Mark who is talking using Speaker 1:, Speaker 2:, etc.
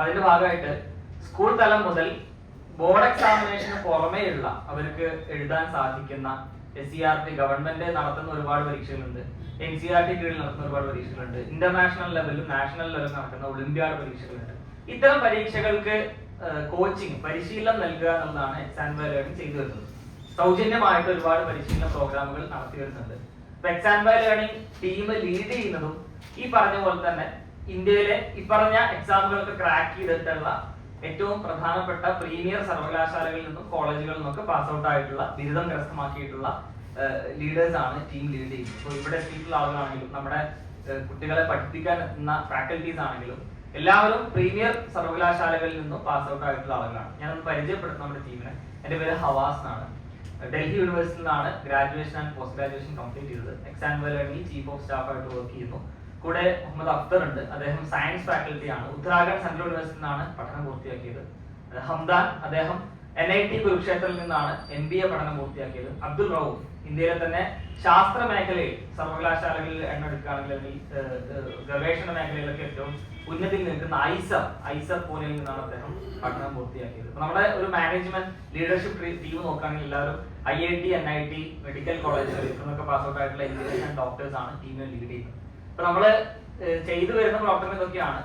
Speaker 1: അതിന്റെ ഭാഗമായിട്ട് സ്കൂൾ തലം മുതൽ ബോർഡ് എക്സാമിനേഷന് പുറമേയുള്ള അവർക്ക് എഴുതാൻ സാധിക്കുന്ന S C R T government നടത്തുന്ന ഒരുപാട് പരീക്ഷകളുണ്ട്. എൻ സി ആർ ടി കീഴിൽ നടത്തുന്ന ഒരുപാട് പരീക്ഷകളുണ്ട്. ഇന്റർനാഷണൽ ലെവലിലും നാഷണൽ ലെവലിലും നടക്കുന്ന ഒളിമ്പ്യാഡ് പരീക്ഷകളുണ്ട്. ഇത്തരം പരീക്ഷകൾക്ക് കോച്ചിങ് പരിശീലനം നൽകുക എന്നുള്ളതാണ് എക്സാം ലേണിംഗ് ചെയ്തു വരുന്നത്. സൗജന്യമായിട്ട് ഒരുപാട് പരിശീലന പ്രോഗ്രാമുകൾ നടത്തി വരുന്നുണ്ട്. എക്സാം ലേണിംഗ് ടീം ലീഡ് ചെയ്യുന്നതും ഈ പറഞ്ഞ പോലെ തന്നെ ഇന്ത്യയിലെ ഇപ്പറഞ്ഞ പറഞ്ഞ എക്സാമുകൾക്ക് ക്രാക്ക് ചെയ്തിട്ടുള്ള ഏറ്റവും പ്രധാനപ്പെട്ട പ്രീമിയർ സർവകലാശാലകളിൽ നിന്നും കോളേജുകളിൽ നിന്നൊക്കെ പാസ് ഔട്ട് ആയിട്ടുള്ള ബിരുദം കരസ്ഥമാക്കിയിട്ടുള്ള ലീഡേഴ്സ് ആണ് ടീം ലീഡ് ചെയ്യുന്നത് അപ്പോൾ ഇവിടെ എത്തിയിട്ടുള്ള ആളുകളാണെങ്കിലും നമ്മുടെ കുട്ടികളെ പഠിപ്പിക്കാൻ എത്തുന്ന ഫാക്കൽറ്റീസ് ആണെങ്കിലും എല്ലാവരും പ്രീമിയർ സർവകലാശാലകളിൽ നിന്നും പാസ് ഔട്ട് ആയിട്ടുള്ള ആളുകളാണ്. ഞാനൊന്ന് പരിചയപ്പെടുത്തും നമ്മുടെ ടീമിനെ എന്റെ പേര് ഹവാസ് എന്നാണ്. ഡൽഹി യൂണിവേഴ്സിറ്റിയിൽ നിന്നാണ് graduation and post graduation complete ചെയ്തത് എക്സാം വേലേണിൽ ചീഫ് ഓഫ് സ്റ്റാഫ് ആയിട്ട് വർക്ക് ചെയ്യുന്നു. കൂടെ മുഹമ്മദ് അഫ്തർ ഉണ്ട്. അദ്ദേഹം സയൻസ് ഫാക്കൽറ്റി ആണ്. ഉത്തരാഖണ്ഡ് സെൻട്രൽ യൂണിവേഴ്സിറ്റി നിന്നാണ് പഠനം പൂർത്തിയാക്കിയത്. ഹംദാൻ അദ്ദേഹം എൻ ഐ ടി കുരുക്ഷേത്രത്തിൽ നിന്നാണ് എം ബി എ പഠനം പൂർത്തിയാക്കിയത്. അബ്ദുൾ റൌഫ് ഇന്ത്യയിലെ തന്നെ ശാസ്ത്ര മേഖലയിൽ സർവകലാശാലകളിൽ എണ്ണെടുക്കുകയാണെങ്കിൽ അല്ലെങ്കിൽ ഗവേഷണ മേഖലയിലൊക്കെ ഏറ്റവും ഉന്നതിയിൽ നിൽക്കുന്ന ഐസർ ഐസർ പൂനെയിൽ നിന്നാണ് അദ്ദേഹം പഠനം പൂർത്തിയാക്കിയത്. നമ്മുടെ ഒരു മാനേജ്മെന്റ് ലീഡർഷിപ്പ് ടീം നോക്കുകയാണെങ്കിൽ എല്ലാവരും I I T N I T medical കോളേജുകളിൽ നിന്നൊക്കെ പാസ് ഔട്ട് ആയിട്ടുള്ള എഞ്ചിനീയേഴ്സ് ആൻഡ് ഡോക്ടേഴ്സ് ആണ് ടീമിനെ ലീഡ് ചെയ്യുന്നത്. നമ്മൾ ചെയ്തു വരുന്ന പ്രവർത്തനം ഇതൊക്കെയാണ്.